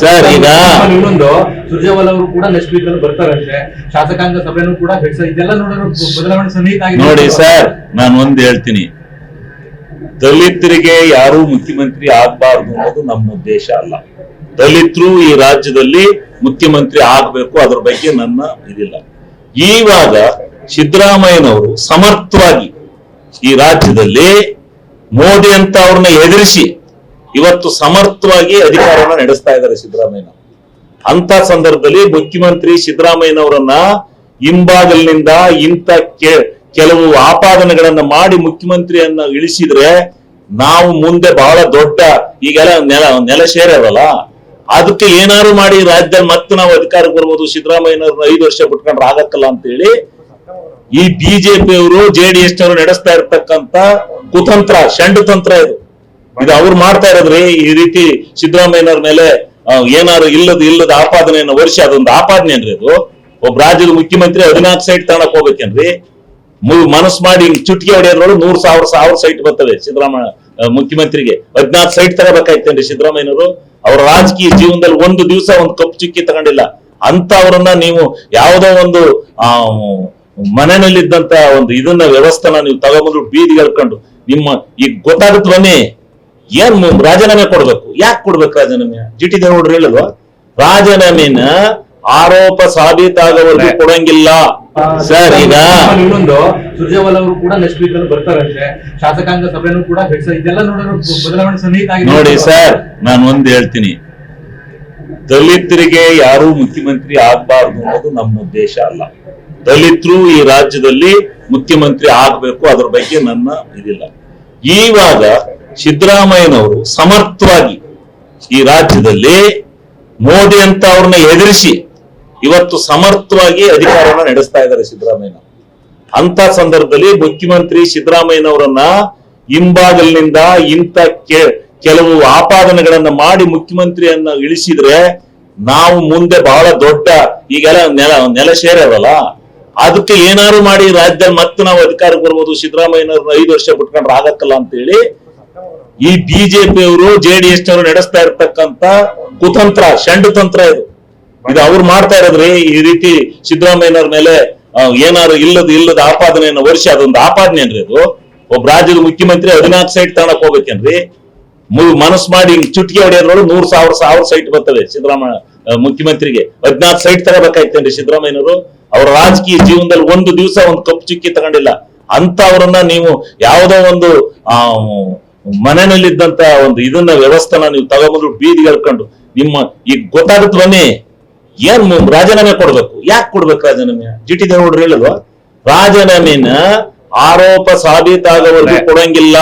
Sir, ಈಗ- ಇನ್ನೊಂದು ಸುರ್ಜೇವಾಲ್ ಅವರು ಕೂಡ ನೆಕ್ಸ್ಟ್ ವೀಕ್ ಅಲ್ಲಿ ಬರ್ತಾರಂತೆ ಶಾಸಕಾಂಗ ಸಭೆನೂ ಕೂಡ ಇದೆಲ್ಲ ಬದಲಾವಣೆ ಸನ್ನಿಹಿತ ನೋಡಿ ಸರ್ ನಾನು ಒಂದ್ ಹೇಳ್ತೀನಿ. ದಲಿತರಿಗೆ ಯಾರು ಮುಖ್ಯಮಂತ್ರಿ ಆಗ್ಬಾರ್ದು ಅನ್ನೋದು ನಮ್ಮ ಉದ್ದೇಶ ಅಲ್ಲ. ದಲಿತರು ಈ ರಾಜ್ಯದಲ್ಲಿ ಮುಖ್ಯಮಂತ್ರಿ ಆಗ್ಬೇಕು ಅದ್ರ ಬಗ್ಗೆ ನನ್ನ ಇದಿಲ್ಲ. ಈವಾಗ ಸಿದ್ದರಾಮಯ್ಯನವರು ಸಮರ್ಥವಾಗಿ ಈ ರಾಜ್ಯದಲ್ಲಿ ಮೋದಿ ಅಂತ ಅವ್ರನ್ನ ಎದುರಿಸಿ ಇವತ್ತು ಸಮರ್ಥವಾಗಿ ಅಧಿಕಾರವನ್ನು ನಡೆಸ್ತಾ ಇದ್ದಾರೆ ಸಿದ್ದರಾಮಯ್ಯ. ಅಂತ ಸಂದರ್ಭದಲ್ಲಿ ಮುಖ್ಯಮಂತ್ರಿ ಸಿದ್ದರಾಮಯ್ಯನವರನ್ನ ಹಿಂಬಾಗಲಿನಿಂದ ಇಂಥ ಕೆಲವು ಆಪಾದನೆಗಳನ್ನ ಮಾಡಿ ಮುಖ್ಯಮಂತ್ರಿಯನ್ನ ಇಳಿಸಿದ್ರೆ ನಾವು ಮುಂದೆ ಬಹಳ ದೊಡ್ಡ ಈಗೆಲ್ಲ ನೆಲ ನೆಲ ಸೇರವಲ್ಲ ಅದಕ್ಕೆ ಏನಾರು ಮಾಡಿ ರಾಜ್ಯದಲ್ಲಿ ಮತ್ತೆ ನಾವು ಅಧಿಕಾರಕ್ಕೆ ಬರ್ಬೋದು ಸಿದ್ದರಾಮಯ್ಯನವ್ರನ್ನ ಐದು ವರ್ಷ ಬಿಟ್ಕೊಂಡ್ರೆ ಆಗಕ್ಕಲ್ಲ ಅಂತ ಹೇಳಿ ಈ ಬಿಜೆಪಿಯವರು ಜೆಡಿಎಸ್ ನವರು ನಡೆಸ್ತಾ ಇರ್ತಕ್ಕಂತ ಕುತಂತ್ರ, ಷಂಡು ತಂತ್ರ ಇದು. ಇದು ಅವ್ರು ಮಾಡ್ತಾ ಇರೋದ್ರಿ, ಈ ರೀತಿ ಸಿದ್ದರಾಮಯ್ಯನವ್ರ ಮೇಲೆ ಏನಾದ್ರು ಇಲ್ಲದ ಇಲ್ಲದ ಆಪಾದನೆಯನ್ನು ವರ್ಷ ಅದೊಂದು ಆಪಾದನೆ ಅನ್ರಿ ಅದು? ಒಬ್ಬ ರಾಜ್ಯದ ಮುಖ್ಯಮಂತ್ರಿ ಹದಿನಾಲ್ಕು ಸೈಟ್ ತಗೊಳಕ್ ಹೋಗ್ಬೇಕೇನ್ರಿ? ಮನಸ್ ಮಾಡಿ ಚುಟ್ಕಿ ಹೊಡೆಯೋದ್ರೊಳಗೆ ನೂರ್ ಸಾವಿರ ಸಾವಿರ ಸೈಟ್ ಬರ್ತವೆ ಸಿದ್ದರಾಮಯ್ಯ ಮುಖ್ಯಮಂತ್ರಿಗೆ. ಹದಿನಾಲ್ಕು ಸೈಟ್ ತಗೋಬೇಕಾಯ್ತೇನ್ರಿ ಸಿದ್ದರಾಮಯ್ಯನವರು? ಅವ್ರ ರಾಜಕೀಯ ಜೀವನದಲ್ಲಿ ಒಂದು ದಿವಸ ಒಂದು ಕಪ್ಪು ಚುಕ್ಕಿ ತಗೊಂಡಿಲ್ಲ. ಅಂತ ಅವರನ್ನ ನೀವು ಯಾವುದೋ ಒಂದು, ಆ, ಮನೆಯಲ್ಲಿದ್ದಂತ ಒಂದು ಇದನ್ನ, ವ್ಯವಸ್ಥೆನ ನೀವು ತಗೊಂಡ್ಬಂದು ಬೀದಿಗೆ ಹೇಳ್ಕೊಂಡು ನಿಮ್ಮ, ಈಗ ಗೊತ್ತಾಗುತ್ತೆ ಬನ್ನಿ. ಏನ್ ಮು- ರಾಜೀನಾಮೆ ಕೊಡ್ಬೇಕು? ಯಾಕೆ ಕೊಡ್ಬೇಕು ರಾಜೀನಾಮೆ? ಜಿ ಟಿ ದೇವೇಗೌಡರು ಹೇಳಿಲ್ವಾ? ರಾಜೀನಾಮೆನ ಆರೋಪ ಸಾಬೀತಾಗವರೆಗೂ ಕೊಡಂಗಿಲ್ಲ. ಸರ್ ಈಗ ಇನ್ನೊಂದು ಸುರ್ಜೇವಾಲ್ ಅವರು ಕೂಡ ನೆಕ್ಸ್ಟ್ ವೀಕ್ ಅಲ್ಲಿ ಬರ್ತಾರಂತೆ ಶಾಸಕಾಂಗ ಸಭೆನೂ ಕೂಡ ಇದೆಲ್ಲ ಬದಲಾವಣೆ ಸನ್ನಿಹಿತ ನೋಡಿ ಸರ್ ನಾನು ಒಂದ್ ಹೇಳ್ತೀನಿ. ದಲಿತರಿಗೆ ಯಾರು ಮುಖ್ಯಮಂತ್ರಿ ಆಗ್ಬಾರ್ದು ಅನ್ನೋದು ನಮ್ಮ ಉದ್ದೇಶ ಅಲ್ಲ. ದಲಿತರು ಈ ರಾಜ್ಯದಲ್ಲಿ ಮುಖ್ಯಮಂತ್ರಿ ಆಗ್ಬೇಕು ಅದ್ರ ಬಗ್ಗೆ ನನ್ನ ಇದಿಲ್ಲ. ಈವಾಗ ಸಿದ್ದರಾಮಯ್ಯನವರು ಸಮರ್ಥವಾಗಿ ಈ ರಾಜ್ಯದಲ್ಲಿ ಮೋದಿ ಅಂತ ಅವ್ರನ್ನ ಎದುರಿಸಿ ಇವತ್ತು ಸಮರ್ಥವಾಗಿ ಅಧಿಕಾರವನ್ನು ನಡೆಸ್ತಾ ಇದ್ದಾರೆ ಸಿದ್ದರಾಮಯ್ಯ ಅಂತ ಸಂದರ್ಭದಲ್ಲಿ ಮುಖ್ಯಮಂತ್ರಿ ಸಿದ್ದರಾಮಯ್ಯನವರನ್ನ ಹಿಂಬಾಗಲಿನಿಂದ ಇಂಥ ಕೆಲವು ಆಪಾದನೆಗಳನ್ನ ಮಾಡಿ ಮುಖ್ಯಮಂತ್ರಿಯನ್ನ ಇಳಿಸಿದ್ರೆ ನಾವು ಮುಂದೆ ಬಹಳ ದೊಡ್ಡ ಈಗೆಲ್ಲ ನೆಲ ನೆಲ ಸೇರವಲ್ಲ ಅದಕ್ಕೆ ಏನಾರು ಮಾಡಿ ರಾಜ್ಯದಲ್ಲಿ ಮತ್ತೆ ನಾವು ಅಧಿಕಾರಕ್ಕೆ ಬರ್ಬೋದು, ಸಿದ್ದರಾಮಯ್ಯನವ್ರನ್ನ ಐದು ವರ್ಷ ಬಿಟ್ಕೊಂಡ್ರೆ ಆಗತ್ತಲ್ಲ ಅಂತ ಹೇಳಿ ಈ ಬಿಜೆಪಿಯವರು ಜೆ ಡಿ ಎಸ್ ನವರು ನಡೆಸ್ತಾ ಇರ್ತಕ್ಕಂತ ಕುತಂತ್ರ ತಂತ್ರ ಇದು. ಇದು ಅವ್ರು ಮಾಡ್ತಾ ಇರೋದ್ರಿ, ಈ ರೀತಿ ಸಿದ್ದರಾಮಯ್ಯನವ್ರ ಮೇಲೆ ಏನಾದ್ರು ಇಲ್ಲದ ಇಲ್ಲದ ಆಪಾದನೆಯನ್ನು ವರ್ಷ ಅದೊಂದು ಆಪಾದನೆ ಏನ್ರಿ ಅದು? ಒಬ್ಬ ರಾಜ್ಯದ ಮುಖ್ಯಮಂತ್ರಿ ಹದಿನಾಲ್ಕು ಸೈಟ್ ತಗೊಳಕ್ ಹೋಗ್ಬೇಕೇನ್ರಿ? ಮನಸ್ ಮಾಡಿ ಚುಟ್ಕಿ ಹೊಡೆಯೋದ್ರೊಳಗೆ ನೂರ್ ಸಾವಿರ ಸಾವಿರ ಸೈಟ್ ಬರ್ತವೆ ಸಿದ್ದರಾಮಯ್ಯ ಮುಖ್ಯಮಂತ್ರಿಗೆ. ಹದಿನಾಲ್ಕು ಸೈಟ್ ತಗೋಬೇಕಾಯ್ತೇನ್ರಿ ಸಿದ್ದರಾಮಯ್ಯನವರು? ಅವರ ರಾಜಕೀಯ ಜೀವನದಲ್ಲಿ ಒಂದು ದಿವಸ ಒಂದು ಕಪ್ಪು ಚುಕ್ಕಿ ತಗೊಂಡಿಲ್ಲ. ಅಂತ ಅವರನ್ನ ನೀವು ಯಾವುದೋ ಒಂದು, ಆ ಮನೆಯಲ್ಲಿದ್ದಂತ ಒಂದು ಇದನ್ನ ವ್ಯವಸ್ಥೆನ ನೀವು ತಗೊಂಡ್ರು ಬೀದಿ ಹೇಳ್ಕೊಂಡು ನಿಮ್ಮ ಈಗ ಗೊತ್ತಾಗುತ್ತೆ ಬನ್ನಿ ಏನ್ ರಾಜೀನಾಮೆ ಕೊಡ್ಬೇಕು? ಯಾಕೆ ಕೊಡ್ಬೇಕು ರಾಜೀನಾಮೆ? ಜಿ ಟಿ ದೇವೇಗೌಡರು ಹೇಳಿಲ್ವಾ ರಾಜೀನಾಮೆನ ಆರೋಪ ಸಾಬೀತಾಗವರೆಗೂ ಕೊಡಂಗಿಲ್ಲ.